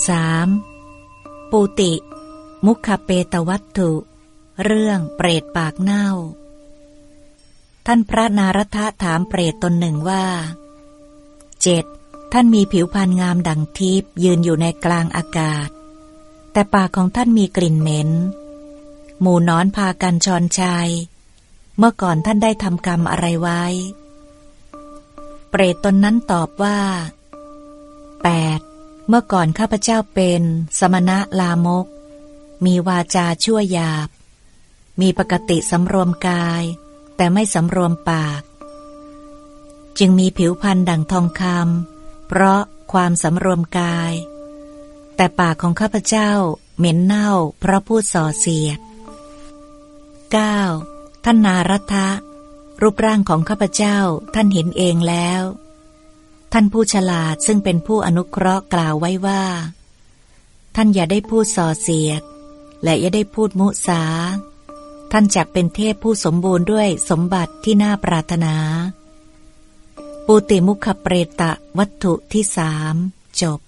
3. ปูติ มุขเปตวัตถุ เรื่องเปรตปากเน่า ท่านพระนารทะถามเปรตตนหนึ่งว่าเจ็ดท่านมีผิวพรรณงามดังทิพย์ยืนอยู่ในกลางอากาศ แต่ปากของท่านมีกลิ่นเหม็น หมู่นอนพากันชอนชัยเมื่อก่อนท่านได้ทำกรรมอะไรไว้ เปรตตนนั้นตอบว่า 8. เมื่อก่อนข้าพเจ้าเป็นสมณะลามก มีวาจาชั่วยาบ มีปกติสำรวมกาย แต่ไม่สำรวมปาก จึงมีผิวพรรณดังทองคำเพราะความสำรวมกาย แต่ปากของข้าพเจ้าเหม็นเน่าเพราะพูดส่อเสียด 9. ท่านนารัตะรูปร่างของข้าพเจ้าท่านเห็นเองแล้ว ท่านผู้ฉลาดซึ่งเป็นผู้อนุเคราะห์กล่าวไว้ว่า ท่านอย่าได้พูดส่อเสียด และอย่าได้พูดมุสา ท่านจักเป็นเทพผู้สมบูรณ์ด้วยสมบัติที่น่าปรารถนา ปูติมุขเปรตะวัตถุที่สามจบ